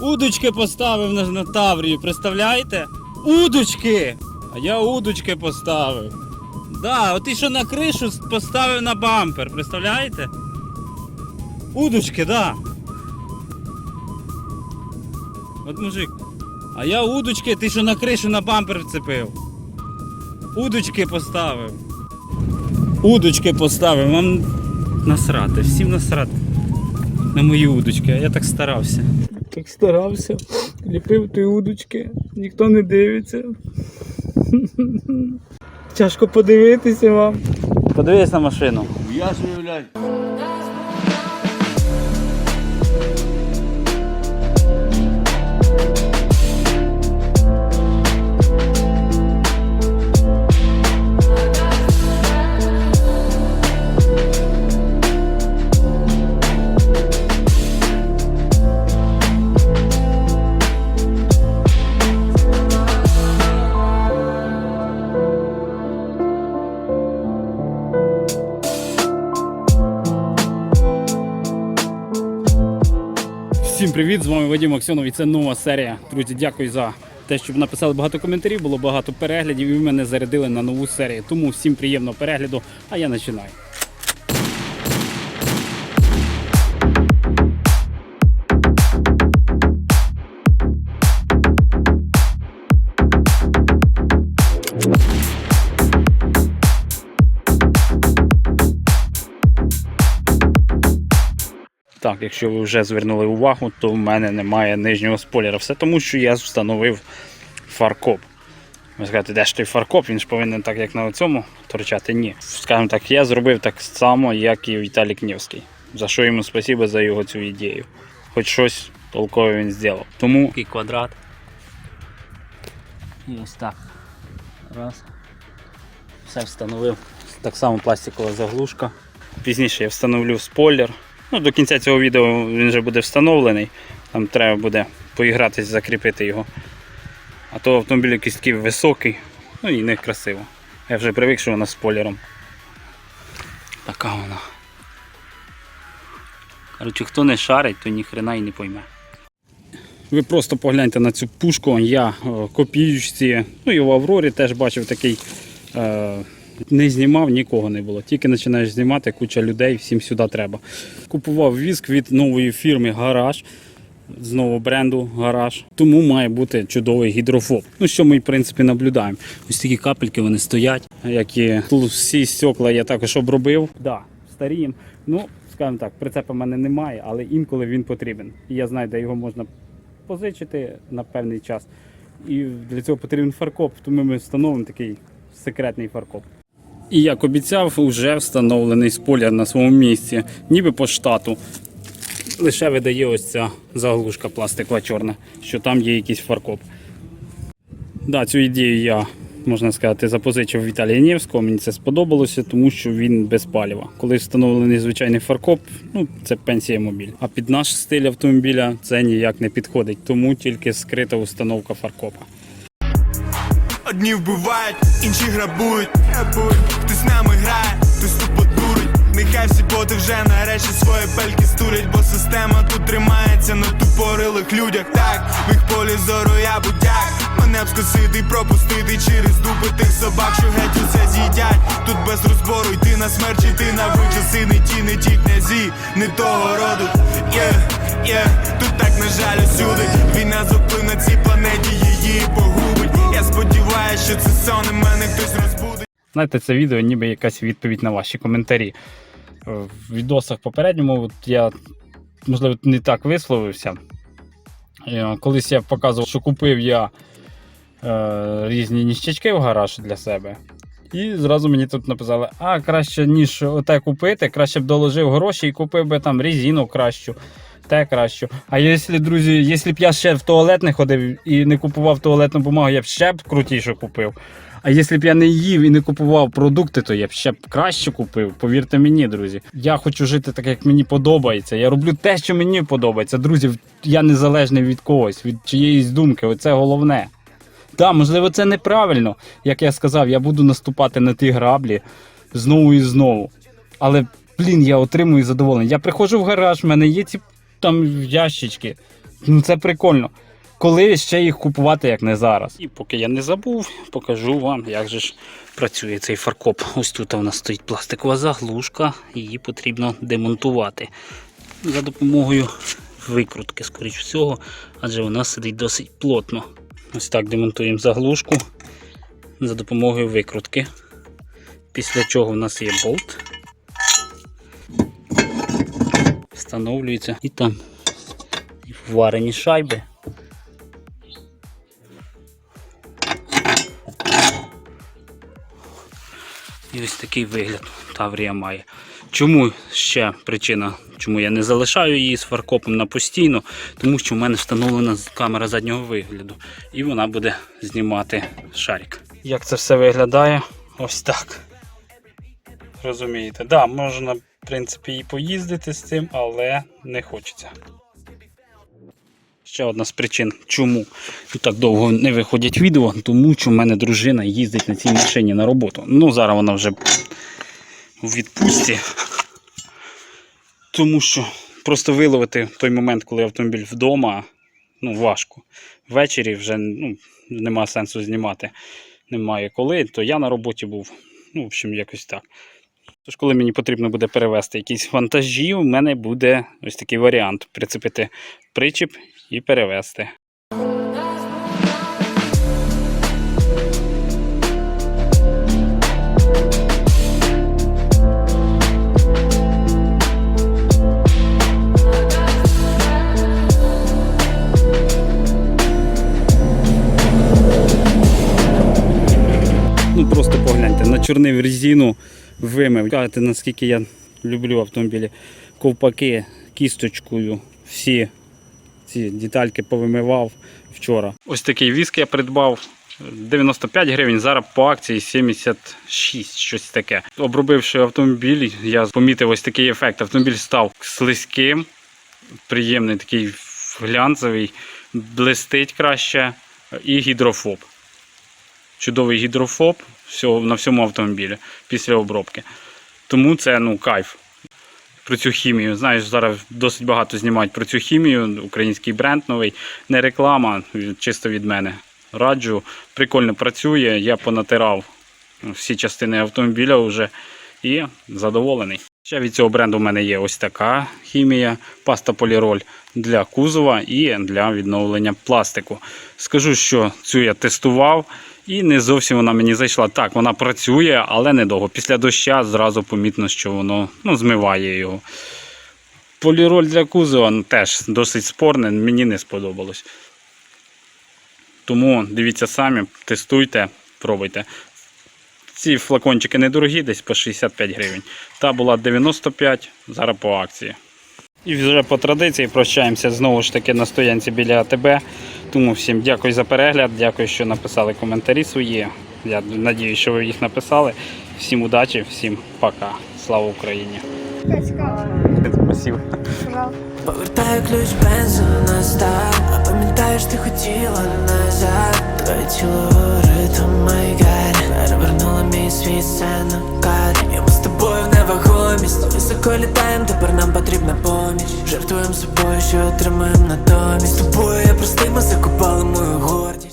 Удочки поставив на, на Таврію, представляєте? Удочки! А я удочки поставив. Да, от і що на кришу поставив на бампер, представляєте? Удочки, да. От мужик. А я удочки, ти що на кришу на бампер вцепив. Удочки поставив. Удочки поставив, вам насрати, всім насрати. На мої удочки, а я так старався. Так старався, ліпив ті удочки, ніхто не дивиться. Тяжко подивитися вам. Подивись на машину. Я ж уявляю. Всім привіт! З вами Вадим Аксьонов і це нова серія. Друзі, дякую за те, що написали багато коментарів, було багато переглядів і ви мене зарядили на нову серію. Тому всім приємного перегляду, а я починаю. Так, якщо ви вже звернули увагу, то в мене немає нижнього спойлера. Все тому, що я встановив фаркоп. Ви скажете, де ж той фаркоп? Він ж повинен так, як на цьому торчати. Ні. Скажімо так, я зробив так само, як і Віталій Кнівський. За що йому спасибо за його цю ідею. Хоч щось толкове він зробив. Тому і квадрат. І ось так. Раз. Все встановив. Так само пластикова заглушка. Пізніше я встановлю спойлер. Ну, до кінця цього відео він вже буде встановлений. Там треба буде поігратись, закріпити його. А то автомобіль якийсь такий високий, ну і не красиво. Я вже привик, що вона з спойлером. Така вона. Коротше, хто не шарить, то ніхрена і не пойме. Ви просто погляньте на цю пушку. Я е, копіючці, ну і в Аврорі теж бачив такий. Е, не знімав, нікого не було. Тільки починаєш знімати, куча людей, всім сюди треба. Купував віск від нової фірми Гараж. З нового бренду гараж. Тому має бути чудовий гідрофоб. Ну що ми в принципі наблюдаємо. Ось такі капельки вони стоять, як і всі стекла я також обробив. Да, старієм. Ну, скажімо так, прицепа в мене немає, але інколи він потрібен. І я знаю, де його можна позичити на певний час. І для цього потрібен фаркоп, тому ми встановимо такий секретний фаркоп. І як обіцяв, вже встановлений спойлер на своєму місці, ніби по штату. Лише видає ось ця заглушка пластикова чорна, що там є якийсь фаркоп. Да, цю ідею я, можна сказати, запозичив Віталія Нєвського. Мені це сподобалося, тому що він без палива. Коли встановлений звичайний фаркоп, ну це пенсія мобіль. А під наш стиль автомобіля це ніяк не підходить, тому тільки скрита установка фаркопа. Одні вбивають, інші грабують, хтось нами грає, хтось тупо дурить. Нехай всі боти вже нарешті свої пельки стурять, бо система тут тримається на тупорилих людях. Так, в їх полі зору я будяк. Мене б скосити пропустити через дупи тих собак, що геть усе з'їдять. Тут без розбору йти на смерть, йти на вичаси, не ті, не ті князі, не того роду. Є, є, тут так на жаль усюди. Війна зупина цій планеті, її погубить. Я сподіваюся, що це сон і мене хтось розбудить. Знаєте, це відео ніби якась відповідь на ваші коментарі. Е, В відосах попередньому от я, можливо, не так висловився. Е, Колись я показував, що купив я е, різні ніщачки в гараж для себе. І зразу мені тут написали: а краще, ніж оте купити, краще б доложив гроші і купив би там резину кращу, те кращу. А якщо, друзі, якщо б я ще в туалет не ходив і не купував туалетну бумагу, я б ще б крутіше купив. А якщо б я не їв і не купував продукти, то я б ще б краще купив. Повірте мені, друзі. Я хочу жити так, як мені подобається. Я роблю те, що мені подобається. Друзі, я незалежний від когось, від чиєїсь думки. Оце головне. Так, можливо, це неправильно. Як я сказав, я буду наступати на ті граблі знову і знову. Але, блін, я отримую задоволення. Я приходжу в гараж, в мене є ці там ящички. Ну це прикольно. Коли ще їх купувати, як не зараз. І поки я не забув, покажу вам, як же ж працює цей фаркоп. Ось тут у нас стоїть пластикова заглушка, її потрібно демонтувати за допомогою викрутки, скоріш всього, адже вона сидить досить плотно. Ось так демонтуємо заглушку за допомогою викрутки. Після чого в нас є болт. Встановлюється і там варені шайби. І ось такий вигляд Таврія має. Чому ще причина, чому я не залишаю її з фаркопом на постійно, тому що в мене встановлена камера заднього вигляду, і вона буде знімати шарик. Як це все виглядає? Ось так. Розумієте, да, можна, в принципі, і поїздити з цим, але не хочеться. Ще одна з причин, чому так довго не виходять відео, тому що в мене дружина їздить на цій машині на роботу. Ну, зараз вона вже у відпустці. Тому що просто виловити той момент, коли автомобіль вдома, ну, важко. Ввечері вже ну, нема сенсу знімати. Немає коли, то я на роботі був. Ну, в общем, якось так. Тож, коли мені потрібно буде перевезти якісь вантажі, у мене буде ось такий варіант: прицепити причіп і перевезти. Ну просто погляньте, начорнив резину, вимив. Кажете, наскільки я люблю автомобілі. Ковпаки кісточкою, всі ці детальки повимивав вчора. Ось такий віск я придбав. 95 гривень, зараз по акції 76, щось таке. Обробивши автомобіль, я помітив ось такий ефект. Автомобіль став слизьким, приємний такий глянцевий, блистить краще і гідрофоб чудовий гідрофоб всього, на всьому автомобілі після обробки. Тому це ну, кайф. Про цю хімію. Знаєш, зараз досить багато знімають про цю хімію. Український бренд новий. Не реклама, чисто від мене. Раджу. Прикольно працює. Я понатирав всі частини автомобіля вже і задоволений. Ще від цього бренду в мене є ось така хімія, паста поліроль для кузова і для відновлення пластику. Скажу, що цю я тестував і не зовсім вона мені зайшла. Так, вона працює, але недовго. Після доща зразу помітно, що воно ну, змиває його. Поліроль для кузова теж досить спорне, мені не сподобалось. Тому дивіться самі, тестуйте, пробуйте. Ці флакончики недорогі, десь по 65 гривень. Та була 95, зараз по акції. І вже по традиції прощаємося знову ж таки на стоянці біля АТБ. Тому всім дякую за перегляд, дякую, що написали коментарі свої. Я надію, що ви їх написали. Всім удачі, всім пока. Слава Україні! Повертаю ключ бензу на старт А пам'ятаєш, ти хотіла назад Твоє тіло oh my Перевернула мій світ сценокад І невагомість Високо літаєм, тепер нам потрібна поміч. Жертвуємо собою, що отримаємо натомість. З тобою я простий, ми закопали мою голову